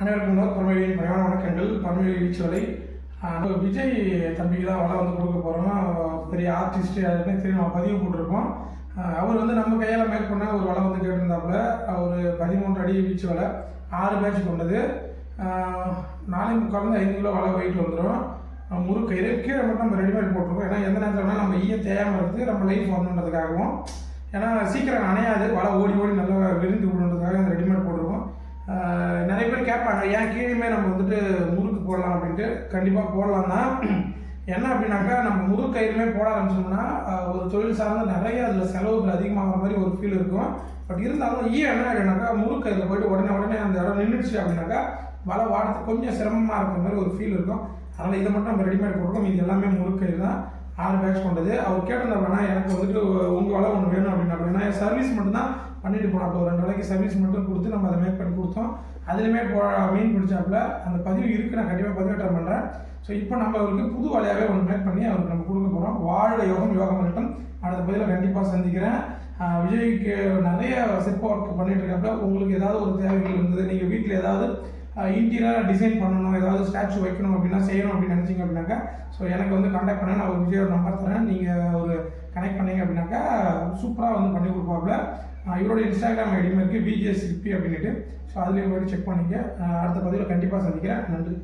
அனைவருக்கும் முதல் பரமவியின் பரவான வணக்கங்கள். பரமவி வீச்சுவலை விஜய் தம்பிக்கு தான் வலை வந்து கொடுக்க போகிறோம் பெரிய ஆர்டிஸ்ட் அதுன்னு தெரியும்? நம்ம பதிவு போட்டிருக்கோம் அவர் வந்து நம்ம கையால் மேக் பண்ண ஒரு வலை வந்து கேட்டிருந்தாப்புல. ஒரு பதிமூன்று அடி வீச்சு வலை ஆறு பேட்ச் கொண்டது. நாளை நாலே முக்கால் ஐந்து கிலோ வலை வெயிட் வந்துடும் முறுக்கயிறு கீழே மட்டும் நம்ம ரெடிமேட் போட்டிருக்கோம். ஏன்னா எந்த நேரத்தில் வேணால் நம்ம ஈய தேயாமல் இருக்குது நம்ம லைஃப் வரணுன்றதுக்காகவும் ஏன்னா சீக்கிரம் அணையாது வலை ஓடி ஓடி நல்லா விரிந்து விடணுன்றதுக்காக அந்த ரெடிமேட் போட்டிருக்கோம். ஏன் கீழேயுமே நம்ம வந்துட்டு முறுக்கு போடலாம் அப்படின்ட்டு கண்டிப்பாக போடலாம் தான். என்ன அப்படின்னாக்கா நம்ம முறுக்கு கயிறுமே போட ஆரம்பிச்சோம்னா ஒரு தொழில் சார்ந்த நிறைய அதில் செலவுகள் அதிகமாகிற மாதிரி ஒரு ஃபீல் இருக்கும். பட் இருந்தாலும் ஈ என்ன அப்படின்னாக்கா முறுக்கு கயிறில் போயிட்டு உடனே உடனே அந்த இடம் நின்றுச்சு அப்படின்னாக்கா வலை வாடத்துக்கு கொஞ்சம் சிரமமாக இருக்கிற மாதிரி ஒரு ஃபீல் இருக்கும். அதனால் இதை மட்டும் நம்ம ரெடிமேட் போடுறோம் இது எல்லாமே முறுக்கயிறு தான். ஆறு பேட்ச் கொண்டது. அவர் கேட்டிருந்தாருன்னா எனக்கு வந்துட்டு உங்கள் வலை ஒன்று வேணும் அப்படின்னா அப்படின்னா சர்வீஸ் மட்டும்தான் பண்ணிட்டு போனாப்புல ஒரு ரெண்டு நாளைக்கு சர்வீஸ் மட்டும் கொடுத்து நம்ம அதை மேக் பண்ணி கொடுத்தோம். அதுலேயுமே போ மீன் பிடிச்சாப்புல அந்த பதிவு இருக்குது நான் கண்டிப்பாக பதிவேற்றம் பண்ணுறேன் ஸோ இப்போ நம்ம அவருக்கு புது வலையாகவே ஒன்று மேக் பண்ணி அவருக்கு நம்ம கொடுக்க போகிறோம் வாழ யோகம் யோகம் மட்டும் அடுத்த பதிவில் கண்டிப்பாக சந்திக்கிறேன். விஜய்க்கு நிறைய சிற்ப ஒர்க் பண்ணிட்டு இருக்காப்புல. உங்களுக்கு ஏதாவது ஒரு தேவைகள் இருந்தது நீங்கள் வீட்டில் ஏதாவது இன்டீரியராக டிசைன் பண்ணணும் ஏதாவது ஸ்டாச்சு வைக்கணும் அப்படின்னா செய்யணும் அப்படின்னு நினச்சிங்க அப்படின்னாக்கா ஸோ எனக்கு வந்து காண்டாக்ட் பண்ண நான் ஒரு விஜயோட நம்பர் தரேன். நீங்கள் ஒரு கனெக்ட் பண்ணீங்க அப்படின்னாக்கா சூப்பராக வந்து பண்ணி கொடுப்பாப்புல. இவரோட இன்ஸ்டாகிராம் ஐடியும் இருக்குது பிஜிஎஸ் சிப்பி அப்படின்ட்டு ஸோ அதுலேயும் போய்ட்டு செக் பண்ணிக்க. அடுத்த பதிவில் கண்டிப்பாக சந்திக்கிறேன். நன்றி.